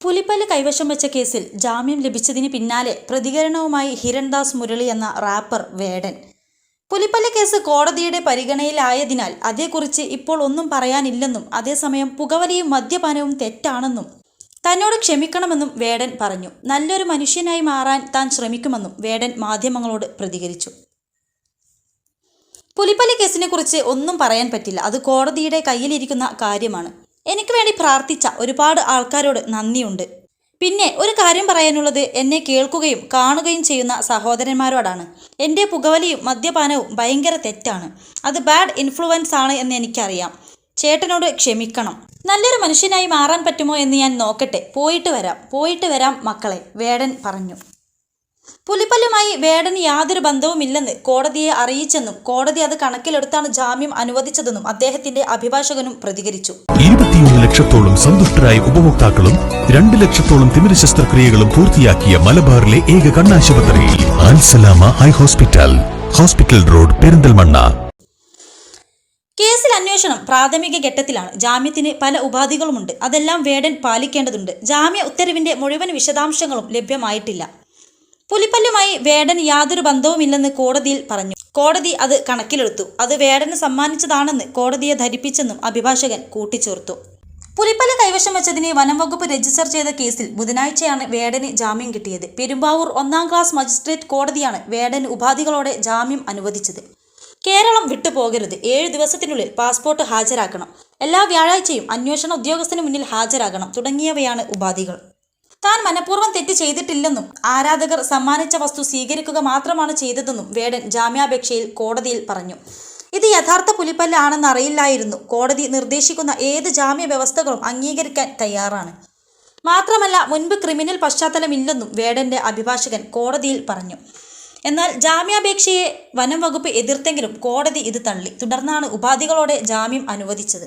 പുലിപ്പല്ല് കൈവശം വെച്ച കേസിൽ ജാമ്യം ലഭിച്ചതിന് പിന്നാലെ പ്രതികരണവുമായി ഹിരൺദാസ് മുരളി എന്ന റാപ്പർ വേടൻ. പുലിപ്പല്ല് കേസ് കോടതിയുടെ പരിഗണനയിലായതിനാൽ അതേക്കുറിച്ച് ഇപ്പോൾ ഒന്നും പറയാനില്ലെന്നും അതേസമയം പുകവലിയും മദ്യപാനവും തെറ്റാണെന്നും തന്നോട് ക്ഷമിക്കണമെന്നും വേടൻ പറഞ്ഞു. നല്ലൊരു മനുഷ്യനായി മാറാൻ താൻ ശ്രമിക്കുമെന്നും വേടൻ മാധ്യമങ്ങളോട് പ്രതികരിച്ചു. പുലിപ്പല്ല് കേസിനെക്കുറിച്ച് ഒന്നും പറയാൻ പറ്റില്ല. അത് കോടതിയുടെ കയ്യിലിരിക്കുന്ന കാര്യമാണ്. എനിക്ക് വേണ്ടി പ്രാർത്ഥിച്ച ഒരുപാട് ആൾക്കാരോട് നന്ദിയുണ്ട്. പിന്നെ ഒരു കാര്യം പറയാനുള്ളത് എന്നെ കേൾക്കുകയും കാണുകയും ചെയ്യുന്ന സഹോദരന്മാരോടാണ്. എന്റെ പുകവലിയും മദ്യപാനവും ഭയങ്കര തെറ്റാണ്. അത് ബാഡ് ഇൻഫ്ലുവൻസ് ആണ് എന്ന് എനിക്കറിയാം. ചേട്ടനോട് ക്ഷമിക്കണം. നല്ലൊരു മനുഷ്യനായി മാറാൻ പറ്റുമോ എന്ന് ഞാൻ നോക്കട്ടെ. പോയിട്ട് വരാം. പോയിട്ട് വരാം മക്കളെ. വേടൻ പറഞ്ഞു. പുലിപ്പല്ലുമായി വേടന് യാതൊരു ബന്ധവുമില്ലെന്ന് കോടതിയെ അറിയിച്ചെന്നും കോടതി അത് കണക്കിലെടുത്താണ് ജാമ്യം അനുവദിച്ചതെന്നും അദ്ദേഹത്തിന്റെ അഭിഭാഷകനും പ്രതികരിച്ചു. ഇരുപത്തിയൊന്ന് ലക്ഷത്തോളം സന്തുഷ്ടരായ ഉപഭോക്താക്കളും രണ്ട് ലക്ഷത്തോളം തിമിര ശസ്ത്രക്രിയകളും പൂർത്തിയാക്കിയ മലബാറിലെ ഏക കണ്ണാശുപത്രിയിൽ Al Salama eye hospital hospital road Perinthalmanna. കേസിൽ അന്വേഷണം പ്രാഥമിക ഘട്ടത്തിലാണ്. ജാമ്യത്തിന് പല ഉപാധികളുമുണ്ട്. അതെല്ലാം വേടൻ പാലിക്കേണ്ടതുണ്ട്. ജാമ്യ ഉത്തരവിന്റെ മുഴുവൻ വിശദാംശങ്ങളും ലഭ്യമായിട്ടില്ല. പുലിപ്പല്ലുമായി വേടൻ യാതൊരു ബന്ധവുമില്ലെന്ന് കോടതിയിൽ പറഞ്ഞു. കോടതി അത് കണക്കിലെടുത്തു. അത് വേടന് സമ്മാനിച്ചതാണെന്ന് കോടതിയെ ധരിപ്പിച്ചെന്നും അഭിഭാഷകൻ കൂട്ടിച്ചേർത്തു. പുലിപ്പല്ല് കൈവശം വെച്ചതിന് വനം വകുപ്പ് രജിസ്റ്റർ ചെയ്ത കേസിൽ ബുധനാഴ്ചയാണ് വേടന് ജാമ്യം കിട്ടിയത്. പെരുമ്പാവൂർ ഒന്നാം ക്ലാസ് മജിസ്ട്രേറ്റ് കോടതിയാണ് വേടന് ഉപാധികളോടെ ജാമ്യം അനുവദിച്ചത്. കേരളം വിട്ടുപോകരുത്. ഏഴ് ദിവസത്തിനുള്ളിൽ പാസ്പോർട്ട് ഹാജരാക്കണം. എല്ലാ വ്യാഴാഴ്ചയും അന്വേഷണ ഉദ്യോഗസ്ഥന് മുന്നിൽ ഹാജരാകണം. തുടങ്ങിയവയാണ് ഉപാധികൾ. താൻ മനഃപൂർവം തെറ്റ് ചെയ്തിട്ടില്ലെന്നും ആരാധകർ സമ്മാനിച്ച വസ്തു സ്വീകരിക്കുക മാത്രമാണ് ചെയ്തതെന്നും വേടൻ ജാമ്യാപേക്ഷയിൽ കോടതിയിൽ പറഞ്ഞു. ഇത് യഥാർത്ഥ പുലിപ്പല്ലാണെന്ന് അറിയില്ലായിരുന്നു. കോടതി നിർദ്ദേശിക്കുന്ന ഏത് ജാമ്യ വ്യവസ്ഥകളും അംഗീകരിക്കാൻ തയ്യാറാണ്. മാത്രമല്ല മുൻപ് ക്രിമിനൽ പശ്ചാത്തലമില്ലെന്നും വേടന്റെ അഭിഭാഷകൻ കോടതിയിൽ പറഞ്ഞു. എന്നാൽ ജാമ്യാപേക്ഷയെ വനം വകുപ്പ് എതിർത്തെങ്കിലും കോടതി ഇത് തള്ളി. തുടർന്നാണ് ഉപാധികളോടെ ജാമ്യം അനുവദിച്ചത്.